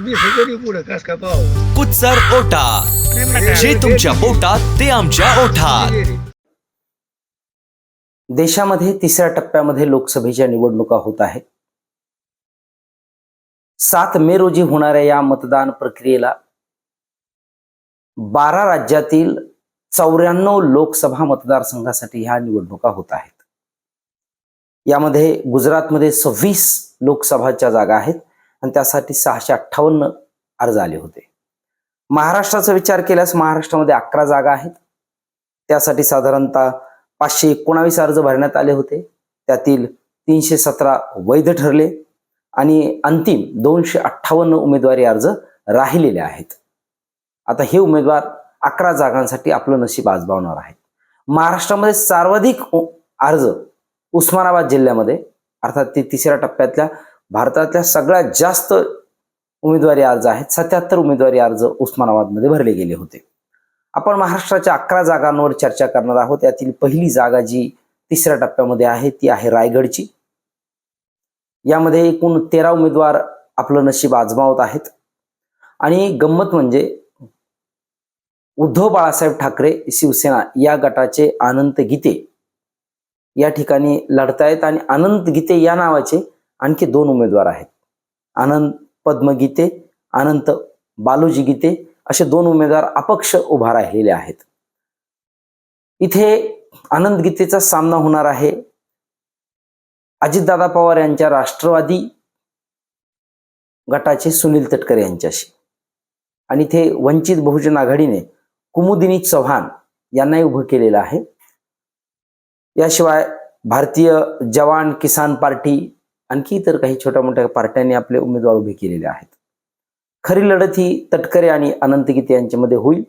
मी सगळी पुढे कस का पाहू? कुचर ओटा. जे तुमच्या पोटात ते आमच्या ओठात. देशामध्ये तिसऱ्या टप्प्यामध्ये लोकसभेच्या निवडणुका होत आहेत. सात मे रोजी होणाऱ्या या मतदान प्रक्रियेला बारा राज्यातील चौऱ्याण्णव लोकसभा मतदारसंघासाठी ह्या निवडणुका होत आहेत. यामध्ये गुजरातमध्ये सव्वीस लोकसभाच्या जागा आहेत. आणि त्यासाठी सहाशे अठ्ठावन्न अर्ज आले होते. महाराष्ट्राचा विचार केल्यास महाराष्ट्रामध्ये अकरा जागा आहेत. त्यासाठी साधारणतः पाचशे एकोणावीस अर्ज भरण्यात आले होते. त्यातील तीनशे सतरा वैध ठरले आणि अंतिम दोनशे अठ्ठावन्न उमेदवारी अर्ज राहिलेले आहेत. आता हे उमेदवार अकरा जागांसाठी आपलं नशीब आजमावणार आहेत. महाराष्ट्रामध्ये सर्वाधिक अर्ज उस्मानाबाद जिल्ह्यामध्ये अर्थात ते तिसऱ्या टप्प्यातल्या भारतातल्या सगळ्यात जास्त उमेदवारी अर्ज आहेत सत्याहत्तर उमेदवारी अर्ज उस्मानाबादमध्ये भरले गेले होते. आपण महाराष्ट्राच्या अकरा जागांवर चर्चा करणार आहोत. यातील पहिली जागा जी तिसऱ्या टप्प्यामध्ये आहे ती आहे रायगडची. यामध्ये एकूण तेरा उमेदवार आपलं नशीब आजमावत आहेत. आणि गंमत म्हणजे उद्धव बाळासाहेब ठाकरे शिवसेना या गटाचे अनंत गीते या ठिकाणी लढतायत. आणि अनंत गीते या नावाचे आणखी दोन उमेदवार आहेत. आनंद पद्मगीते अनंत बालूजी गीते असे दोन उमेदवार अपक्ष उभा राहिलेले आहेत. इथे आनंद गीतेचा सामना होणार आहे. अजितदादा पवार यांच्या राष्ट्रवादी गटाचे सुनील तटकरे यांच्याशी. आणि इथे वंचित बहुजन आघाडीने कुमुदिनी चव्हाण यांनाही उभं केलेलं आहे. याशिवाय भारतीय जवान किसान पार्टी आणखी इतर काही छोट्या मोठ्या पार्ट्यांनी आपले उमेदवार उभे केलेले आहेत. खरी लढत ही तटकरे आणि अनंत गीते यांच्यामध्ये होईल.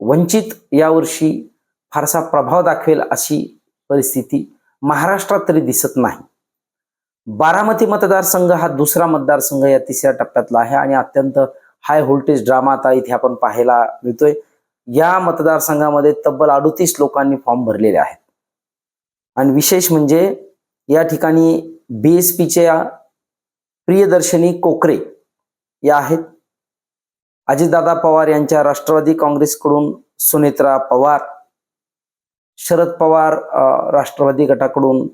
वंचित यावर्षी फारसा प्रभाव दाखवेल अशी परिस्थिती महाराष्ट्रात तरी दिसत नाही. बारामती मतदारसंघ हा दुसरा मतदारसंघ या तिसऱ्या टप्प्यातला आहे आणि अत्यंत हाय व्होल्टेज ड्रामा आता इथे आपण पाहायला मिळतोय. या मतदारसंघामध्ये तब्बल अडुतीस लोकांनी फॉर्म भरलेले आहेत. आणि विशेष म्हणजे या ठिकाणी बी एस पीच्या प्रियदर्शनी कोकरे या आहेत. अजितदादा पवार यांच्या राष्ट्रवादी काँग्रेसकडून सुनेत्रा पवार शरद पवार राष्ट्रवादी गटाकडून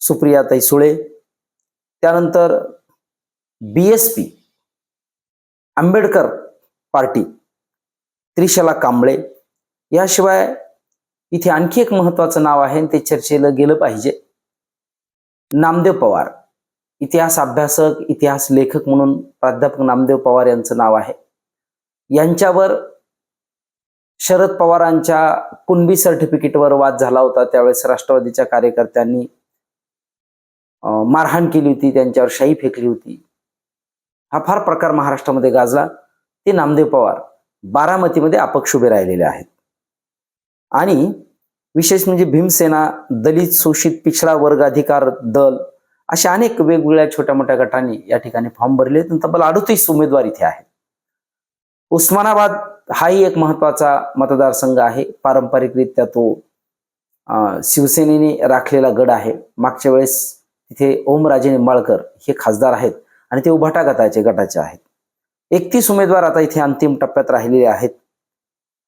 सुप्रिया तैसुळे त्यानंतर B S P Ambedkar party Trishla Kamble याशिवाय इथे आणखी एक महत्वाचं नाव आहे आणि ते चर्चेला गेलं पाहिजे. नामदेव पवार. इतिहास अभ्यासक इतिहास लेखक म्हणून प्राध्यापक नामदेव पवार यांचं नाव आहे. यांच्यावर शरद पवारांच्या कुणबी सर्टिफिकेटवर वाद झाला होता. त्यावेळेस राष्ट्रवादीच्या कार्यकर्त्यांनी मारहाण केली होती. त्यांच्यावर शाई फेकली होती. हा फार प्रकार महाराष्ट्रामध्ये गाजला. ते नामदेव पवार बारामतीमध्ये अपक्ष उभे राहिलेले आहेत. आणि विशेष म्हणजे भीमसेना दलित शोषित पिछडा वर्ग अधिकार दल अशा अनेक वेगवेगळ्या छोट्या मोठ्या गटांनी या ठिकाणी फॉर्म भरले आहेत. आणि तब्बल अडतीस उमेदवार इथे आहेत. उस्मानाबाद हाही एक महत्त्वाचा मतदारसंघ आहे. पारंपरिकरित्या तो शिवसेनेने राखलेला गड आहे. मागच्या वेळेस तिथे ओमराजे निंबाळकर हे खासदार आहेत आणि ते उभाटा गटाचे गटाचे आहेत. एकतीस उमेदवार आता इथे अंतिम टप्प्यात राहिलेले आहेत.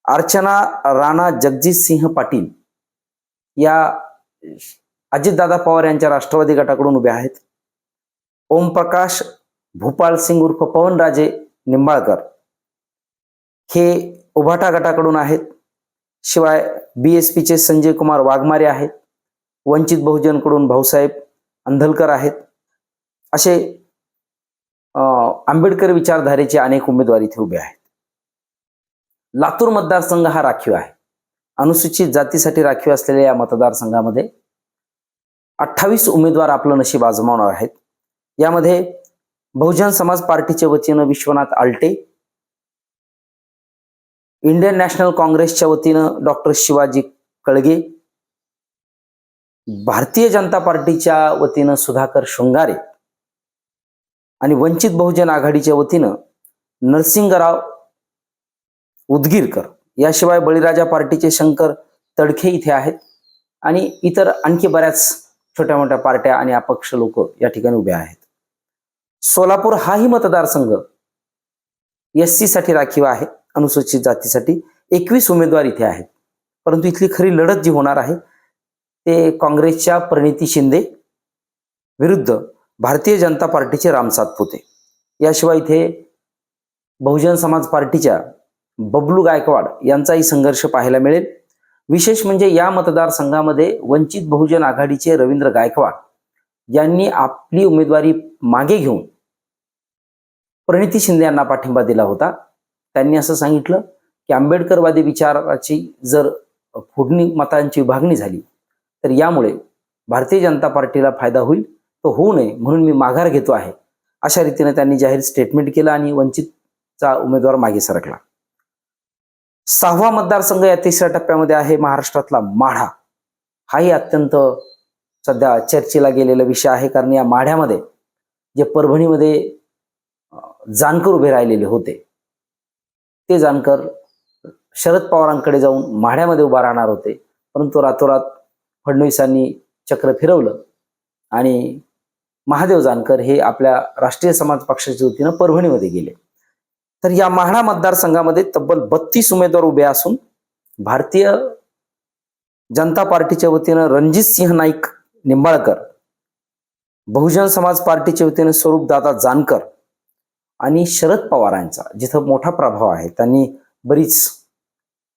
अर्चना राणा जगजितसिंह पाटील या अजितदादा पवार यांच्या राष्ट्रवादी गटाकडून उभे आहेत. ओमप्रकाश भूपाल सिंग उर्फ पवनराजे निंबाळकर हे उभाटा गटाकडून आहेत. शिवाय बी एस पीचे संजय कुमार वाघमारे आहेत. वंचित बहुजनकडून भाऊसाहेब अंधलकर आहेत. असे आंबेडकर विचारधारेचे अनेक उमेदवार इथे उभे आहेत. लातूर मतदारसंघ हा राखीव आहे. अनुसूचित जातीसाठी राखीव असलेल्या या मतदारसंघामध्ये अठ्ठावीस उमेदवार आपलं नशीब आजमावणार आहेत. यामध्ये बहुजन समाज पार्टीच्या वतीनं विश्वनाथ आलटे इंडियन नॅशनल काँग्रेसच्या वतीनं डॉक्टर शिवाजी कळगे भारतीय जनता पार्टीच्या वतीनं सुधाकर शृंगारे आणि वंचित बहुजन आघाडीच्या वतीनं नरसिंगराव उदगीरकर. याशिवाय बळीराजा पार्टीचे शंकर तडखे इथे आहेत. आणि इतर आणखी बऱ्याच छोट्या मोठ्या पार्ट्या आणि अपक्ष लोक या ठिकाणी उभे आहेत. सोलापूर हाही मतदारसंघ एस सी साठी राखीव आहे. अनुसूचित जातीसाठी एकवीस उमेदवार इथे आहेत. परंतु इथली खरी लढत जी होणार आहे ते काँग्रेसच्या प्रणिती शिंदे विरुद्ध भारतीय जनता पार्टीचे राम सातपुते याशिवाय इथे बहुजन समाज पार्टीच्या बबलू गायकवाड यांचाही संघर्ष पाहायला मिळेल. विशेष म्हणजे या मतदारसंघामध्ये वंचित बहुजन आघाडीचे रवींद्र गायकवाड यांनी आपली उमेदवारी मागे घेऊन प्रणिती शिंदे यांना पाठिंबा दिला होता. त्यांनी असं सांगितलं की आंबेडकरवादी विचाराची जर फोडणी मतांची विभागणी झाली तर यामुळे भारतीय जनता पार्टीला फायदा होईल. तो होऊ नये म्हणून मी माघार घेतो आहे. अशा रीतीने त्यांनी जाहीर स्टेटमेंट केलं आणि वंचितचा उमेदवार मागे सरकला. सहावा मतदारसंघ या तिसऱ्या टप्प्यामध्ये आहे महाराष्ट्रातला माढा. हाही अत्यंत सध्या चर्चेला गेलेला विषय आहे कारण या माढ्यामध्ये जे परभणीमध्ये जानकर उभे राहिलेले होते. ते जानकर शरद पवारांकडे जाऊन माढ्यामध्ये उभा राहणार होते. परंतु रातोरात फडणवीसांनी चक्र फिरवलं आणि महादेव जानकर हे आपल्या राष्ट्रीय समाज पक्षाच्या वतीनं परभणीमध्ये गेले. तर या माढा मतदारसंघामध्ये तब्बल बत्तीस उमेदवार उभे असून भारतीय जनता पार्टीच्या वतीनं रणजित सिंह नाईक निंबाळकर बहुजन समाज पार्टीच्या वतीनं स्वरूपदादा जानकर आणि शरद पवारांचा जिथं मोठा प्रभाव आहे. त्यांनी बरीच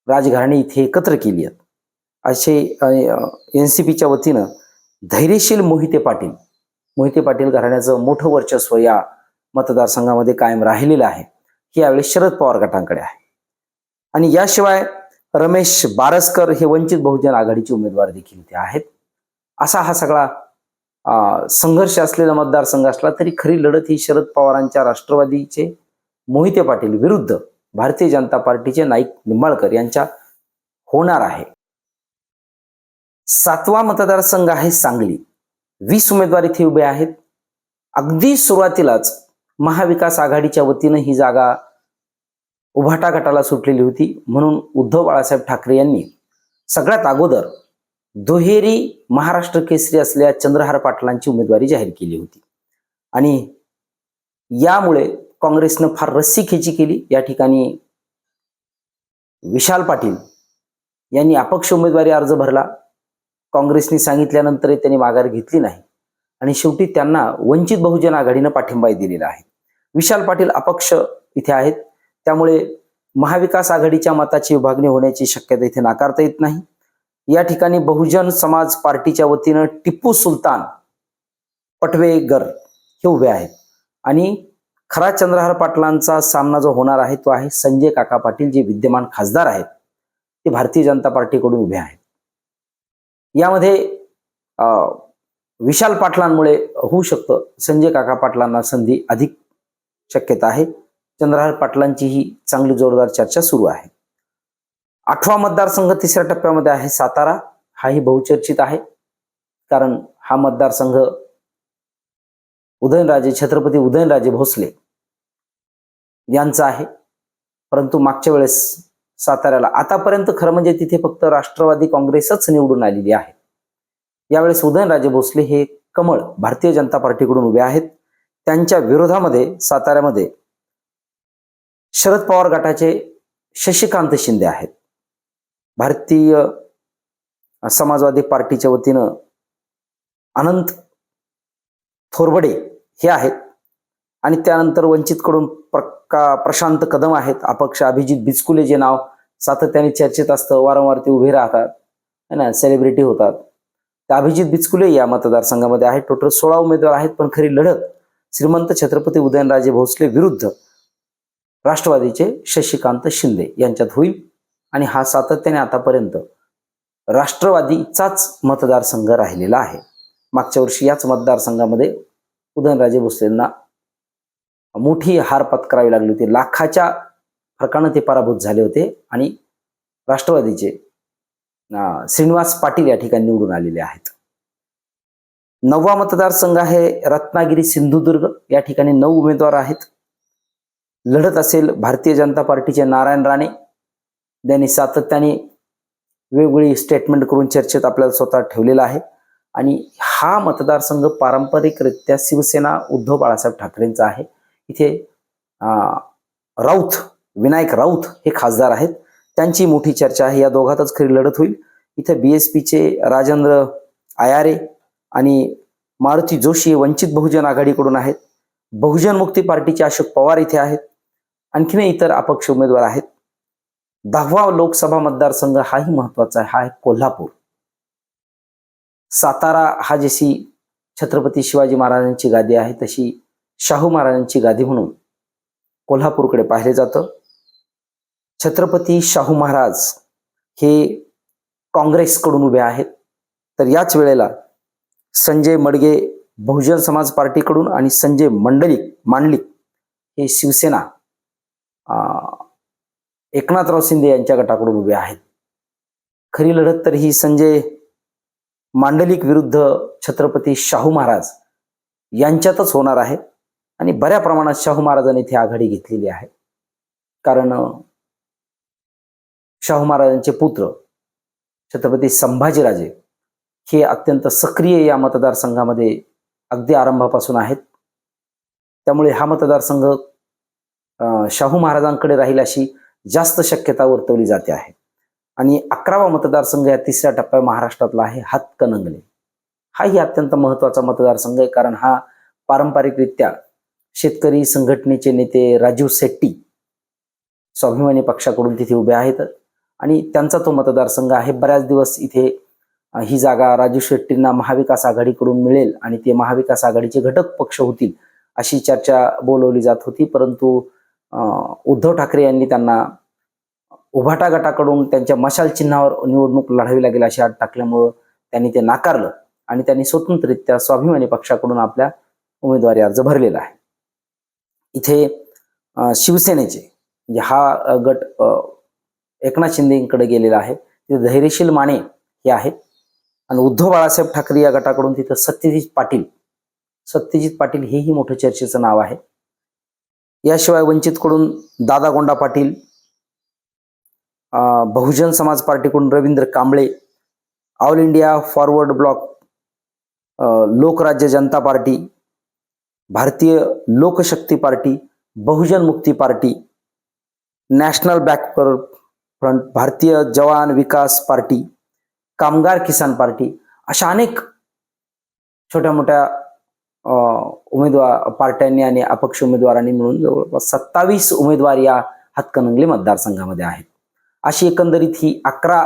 राजघराणी इथे एकत्र केली आहेत. असे एन सी पीच्या वतीनं धैर्यशील मोहिते पाटील मोहिते पाटील घराण्याचं मोठं वर्चस्व या मतदारसंघामध्ये कायम राहिलेलं आहे. हे यावेळी शरद पवार गटांकडे आहे. आणि याशिवाय रमेश बारसकर हे वंचित बहुजन आघाडीचे उमेदवार देखील इथे आहेत. असा हा सगळा संघर्ष असलेला मतदारसंघ असला तरी खरी लढत ही शरद पवारांच्या राष्ट्रवादीचे मोहिते पाटील विरुद्ध भारतीय जनता पार्टीचे नाईक निंबाळकर यांच्या होणार आहे. सातवा मतदारसंघ आहे सांगली. वीस उमेदवार इथे उभे आहेत. अगदी सुरुवातीलाच महाविकास आघाडीच्या वतीनं ही जागा उभाटा गटाला सुटलेली होती. म्हणून उद्धव बाळासाहेब ठाकरे यांनी सगळ्यात अगोदर दुहेरी महाराष्ट्र केसरी असलेल्या चंद्रहार पाटलांची उमेदवारी जाहीर केली होती. आणि यामुळे काँग्रेसनं फार रस्सीखेची केली. या ठिकाणी विशाल पाटील यांनी अपक्ष उमेदवारी अर्ज भरला. काँग्रेसने सांगितल्यानंतर त्यांनी माघार घेतली नाही. आणि शेवटी त्यांना वंचित बहुजन आघाडीनं पाठिंबाही दिलेला आहे. विशाल पाटील अपक्ष इथे आहेत. त्यामुळे महाविकास आघाडीच्या मताची विभागणी होण्याची शक्यता इथे नाकारता येत नाही. या ठिकाणी बहुजन समाज पार्टीच्या वतीनं टिप्पू सुलतान पटवेगर हे उभे आहेत. आणि खरा चंद्रहार पाटलांचा सामना जो होणार आहे तो आहे संजय काका पाटील जे विद्यमान खासदार आहेत. ते भारतीय जनता पार्टीकडून उभे आहेत. यामध्ये विशाल पाटलांमुळे होऊ शकतं. संजय काका पाटलांना संधी अधिक शक्यता आहे. चंद्रहार पाटलांची ही चांगली जोरदार चर्चा सुरू आहे. आठवा मतदारसंघ तिसऱ्या टप्प्यामध्ये आहे सातारा. हाही बहुचर्चित आहे. कारण हा मतदारसंघ उदयनराजे छत्रपती उदयनराजे भोसले यांचा आहे. परंतु मागच्या वेळेस साताऱ्याला आतापर्यंत खरं म्हणजे तिथे फक्त राष्ट्रवादी काँग्रेसच निवडून आलेली आहे. यावेळेस उदयनराजे भोसले हे कमळ भारतीय जनता पार्टीकडून उभे आहेत. त्यांच्या विरोधामध्ये साताऱ्यामध्ये शरद पवार गटाचे शशिकांत शिंदे आहेत. भारतीय समाजवादी पार्टीच्या वतीनं अनंत थोरबडे हे आहेत. आणि त्यानंतर वंचितकडून प्रका प्रशांत कदम आहेत. अपक्ष अभिजित बिचकुले जे नाव सातत्याने चर्चेत असतं वारंवार ते उभे राहतात है ना सेलिब्रिटी होतात. तर अभिजित बिचकुले या मतदारसंघामध्ये आहेत. टोटल सोळा उमेदवार आहेत पण खरी लढत श्रीमंत छत्रपती उदयनराजे भोसले विरुद्ध राष्ट्रवादीचे शशिकांत शिंदे यांच्यात होईल. आणि हा सातत्याने आतापर्यंत राष्ट्रवादीचाच मतदारसंघ राहिलेला आहे. मागच्या वर्षी याच मतदारसंघामध्ये उदयनराजे भोसलेंना मोठी हार पत्करावी लागली होती. लाखाच्या फरकानं ते पराभूत झाले होते आणि राष्ट्रवादीचे श्रीनिवास पाटील या ठिकाणी निवडून आलेले आहेत. नववा मतदारसंघ आहे रत्नागिरी सिंधुदुर्ग. या ठिकाणी नऊ उमेदवार आहेत. लढत असेल भारतीय जनता पार्टीचे नारायण राणे. त्यांनी सातत्याने वेगवेगळी स्टेटमेंट करून चर्चेत आपल्याला स्वतः ठेवलेला आहे. आणि हा मतदारसंघ पारंपरिकरित्या शिवसेना उद्धव बाळासाहेब ठाकरेंचा आहे. इथे राऊत विनायक राऊत हे खासदार आहेत. त्यांची मोठी चर्चा आहे. या दोघातच खरी लढत होईल. इथे बी एस पीचे राजेंद्र आयारे आणि मारुती जोशी हे वंचित बहुजन आघाडीकडून आहेत. बहुजन मुक्ती पार्टीचे अशोक पवार इथे आहेत. आणखीन इतर अपक्ष उमेदवार आहेत. दहावा लोकसभा मतदारसंघ हाही महत्त्वाचा आहे. हा आहे कोल्हापूर. सातारा हा जशी छत्रपती शिवाजी महाराजांची गादी आहे तशी शाहू महाराजांची गादी म्हणून कोल्हापूरकडे पाहिले जातं. छत्रपती शाहू महाराज हे काँग्रेसकडून उभे आहेत. तर याच वेळेला संजय मडगे बहुजन समाज पार्टीकडून आणि संजय मंडलिक मांडलिक हे शिवसेना एकनाथराव शिंदे यांच्या गटाकडून उभे आहेत. खरी लढत तर ही संजय मांडलिक विरुद्ध छत्रपती शाहू महाराज यांच्यातच होणार आहे आणि बऱ्या प्रमाणात शाहू महाराजांनी इथे आघाडी घेतलेली आहे. कारण शाहू महाराजांचे पुत्र छत्रपती संभाजीराजे हे अत्यंत सक्रिय या मतदारसंघामध्ये अगदी आरंभापासून आहेत. त्यामुळे हा मतदारसंघ शाहू महाराजांकडे राहील अशी जास्त शक्यता वर्तवली जाते आहे. आणि अकरावा मतदारसंघ या तिसऱ्या टप्प्या महाराष्ट्रातला आहे हातकणंगले. हाही अत्यंत महत्त्वाचा मतदारसंघ आहे कारण हा पारंपरिकरित्या शेतकरी संघटनेचे नेते राजीव शेट्टी स्वाभिमानी पक्षाकडून तिथे उभे आहेत. आणि त्यांचा तो मतदारसंघ आहे बऱ्याच दिवस इथे ही जागा राजू शेट्टींना महाविकास आघाडीकडून मिळेल आणि ते महाविकास आघाडीचे घटक पक्ष होतील अशी चर्चा बोलवली जात होती. परंतु उद्धव ठाकरे यांनी त्यांना उभाटा गटाकडून त्यांच्या मशाल चिन्हावर निवडणूक लढावी लागेल अशी अट टाकल्यामुळं त्यांनी ते नाकारलं आणि त्यांनी स्वतंत्ररित्या स्वाभिमानी पक्षाकडून आपल्या उमेदवारी अर्ज भरलेला आहे. इथे शिवसेनेचे म्हणजे हा गट एकनाथ शिंदेकडे गेलेला आहे. ते धैर्यशील माने हे आहेत. आणि उद्धव बाळासाहेब ठाकरे या गटाकडून तिथं सत्यजित पाटील सत्यजित पाटील हेही मोठं चर्चेचं नाव आहे. याशिवाय वंचितकडून दादा गोंडा Patil Bahujan Samaj पार्टीकडून Ravindra Kamble all India forward bloc Lokrajya Janata party Bharatiya Lokshakti party बहुजन मुक्ती पार्टी नॅशनल बॅकवर फ्रंट भारतीय जवान विकास पार्टी कामगार किसान पार्टी अशा अनेक छोट्या मोठ्या अं, उमेदवार पार्ट्यांनी आणि अपक्ष उमेदवारांनी मिळून जवळपास सत्तावीस उमेदवार या हातकणंगले मतदारसंघामध्ये आहेत. अशी एकंदरीत ही अकरा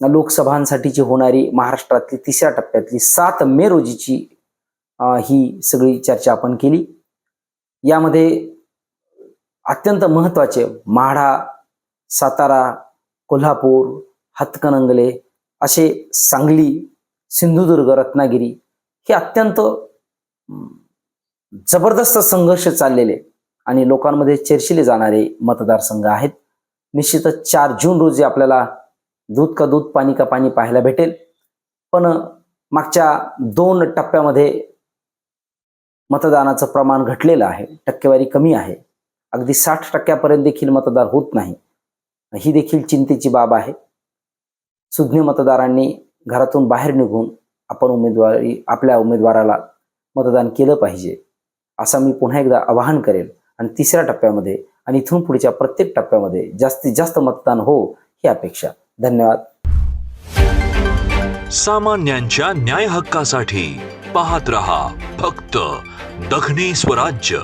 लोकसभांसाठीची होणारी महाराष्ट्रातली तिसऱ्या टप्प्यातली सात मे रोजीची ही सगळी चर्चा आपण केली. यामध्ये अत्यंत महत्त्वाचे माढा सातारा कोल्हापूर हातकणंगले असे सांगली सिंधुदुर्ग रत्नागिरी हे अत्यंत जबरदस्त संघर्ष चाललेले आणि लोकांमध्ये चर्चिले जाणारे मतदारसंघ आहेत. निश्चितच चार जून रोजी आपल्याला दूध का दूध पाणी का पाणी पाहायला भेटेल. पण मागच्या दोन टप्प्यामध्ये मतदानाचं प्रमाण घटलेलं आहे. टक्केवारी कमी आहे. अगदी साठ टक्क्यापर्यंत देखील मतदार होत नाही. ही देखील चिंतेची बाब आहे. सुज्ञ मतदारांनी घरातून बाहेर निघून आपण उमेदवारी आपल्या उमेदवाराला मतदान केलं पाहिजे असं मी पुन्हा एकदा आवाहन करेल. आणि तिसऱ्या टप्प्यामध्ये आणि इथून पुढच्या प्रत्येक टप्प्यामध्ये जास्तीत जास्त मतदान हो ही अपेक्षा. धन्यवाद. सामान्यांच्या न्याय हक्कासाठी पाहत रहा फक्त दखनी स्वराज्य.